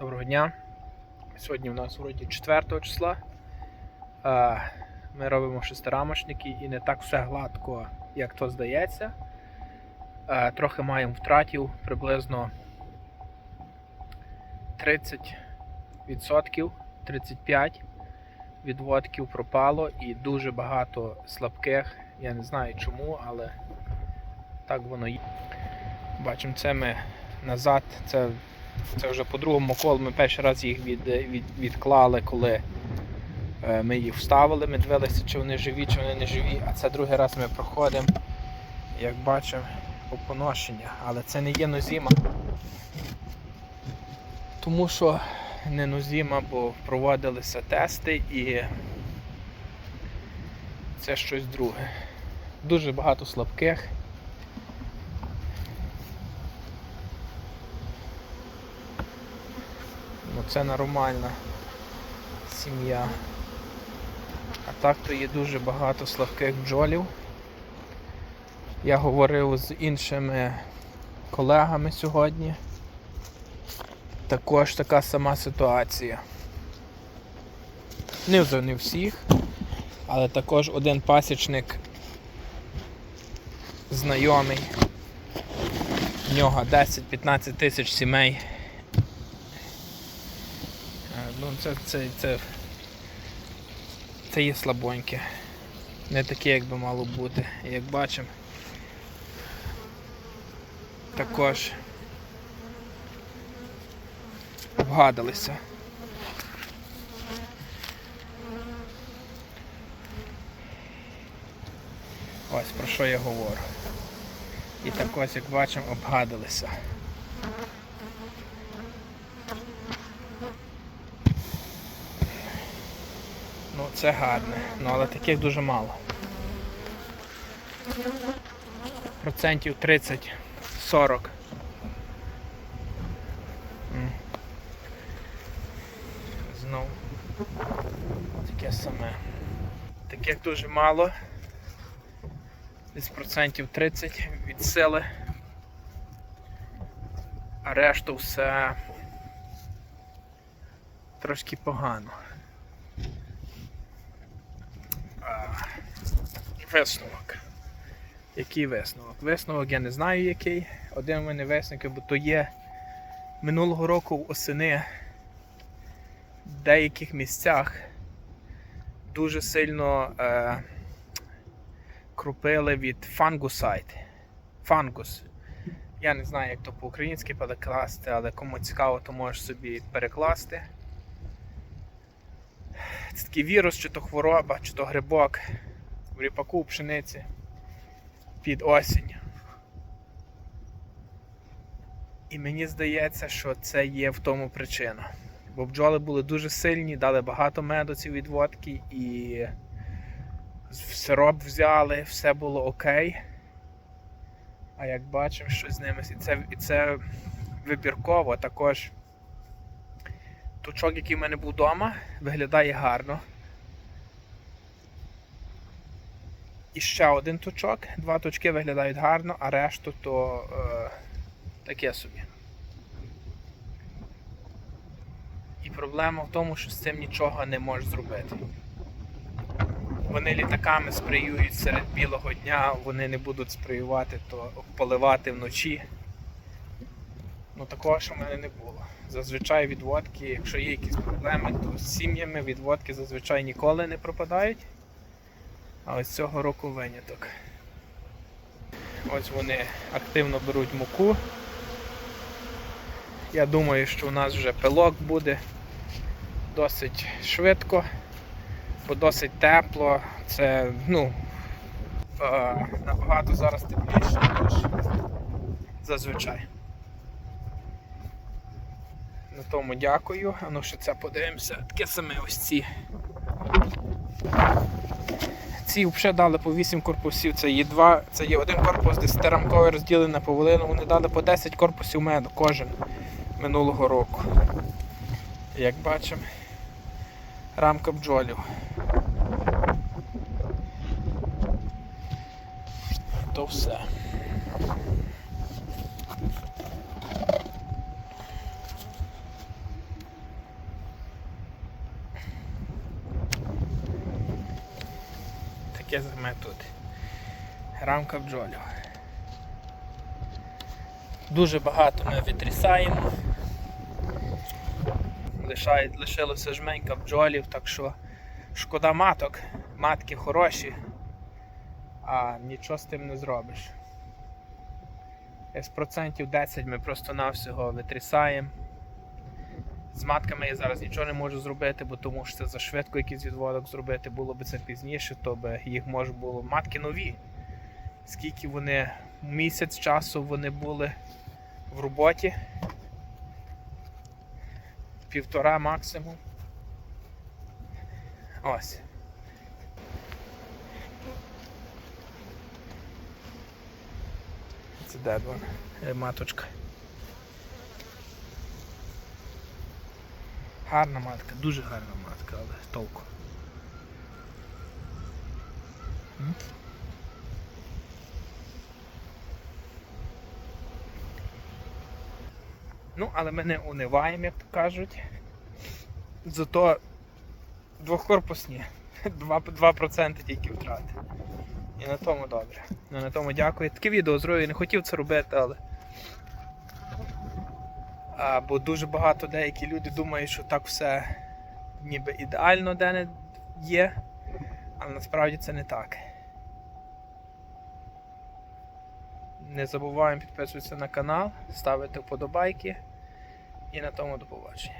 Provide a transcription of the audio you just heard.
Доброго дня. Сьогодні у нас вроді 4 числа. Е, Ми робимо шестирамочники і не так все гладко, як то здається. Е, Трохи маємо втратів приблизно 30%, 35% відводків пропало і дуже багато слабких. Я не знаю чому, але так воно є. Бачимо, це ми назад. Це це вже по другому колу. Ми перший раз їх від, від, відклали, коли е, ми їх вставили. Ми дивилися, чи вони живі, чи вони не живі. А це другий раз ми проходимо, як бачимо, по поношення. Але це не є нозіма. Тому що не нозіма, бо проводилися тести і це щось друге. Дуже багато слабких. Це нормальна сім'я. А так то є дуже багато слабких бджолів. Я говорив з іншими колегами сьогодні. Також така сама ситуація. Не вже не всіх, але також один пасічник знайомий. В нього 10-15 тисяч сімей. Ну, це, це, це, це є слабоньке. Не таке, як би мало бути. Як бачимо, також вгадалися. Ось про що я говорю. І так ось, як бачимо, обгадалися. Ну, це гарне, ну але таких дуже мало. Процентів 30-40. М. Знов таке саме. Таких дуже мало. Десь процентів 30 від сили. А решту все трошки погано. Висновок. Який висновок? Висновок я не знаю який. Один у мене висновок, бо то є минулого року осени в деяких місцях дуже сильно е, крупили від фангусайт. Фангус. Я не знаю, як то по-українськи перекласти, але кому цікаво, то можеш собі перекласти. Це такий вірус, чи то хвороба, чи то грибок в ріпаку, в пшениці під осінь. І мені здається, що це є в тому причина. Бо бджоли були дуже сильні, дали багато меду ці відводки і сироп взяли, все було окей. А як бачимо, що з ними і це, і це вибірково також. Тучок, який в мене був вдома, виглядає гарно. І ще один точок. Два точки виглядають гарно, а решту то е, таке собі. І проблема в тому, що з цим нічого не можеш зробити. Вони літаками спреюють серед білого дня, вони не будуть спреювати, то поливати вночі. Ну такого що в мене не було. Зазвичай відводки, якщо є якісь проблеми, то з сім'ями відводки зазвичай ніколи не пропадають. А ось цього року виняток. Ось вони активно беруть муку. Я думаю, що у нас вже пилок буде досить швидко, бо досить тепло. Це ну, е, набагато зараз тепліше, ніж зазвичай. На тому дякую. А ну ще це подивимося. Таке саме ось ці. Ці взагалі дали по 8 корпусів, це є два, це є один корпус, десь терамковий розділений на половину. Вони дали по 10 корпусів меду кожен минулого року. Як бачимо, рамка бджолів. То все. Таке займе тут. Рамка бджолів. Дуже багато ми відрізаємо. Лишає, лишилося жменька бджолів, так що шкода маток. Матки хороші, а нічого з тим не зробиш. З процентів 10 ми просто навсього витрісаємо. З матками я зараз нічого не можу зробити, бо тому що це за швидко якийсь відводок зробити, було б це пізніше, то би їх може було. Матки нові. Скільки вони місяць часу вони були в роботі. Півтора максимум. Ось. Це де? Е, Маточка. Гарна матка, дуже гарна матка, але толку. Ну, але ми не униваємо, як то кажуть. Зато двохкорпусні. 2%, 2% тільки втрати. І на тому добре. Ну, на тому дякую. Таке відео зробив, я не хотів це робити, але. Бо дуже багато деякі люди думають, що так все ніби ідеально де не є, але насправді це не так. Не забуваємо підписуватися на канал, ставити вподобайки. І на тому до побачення.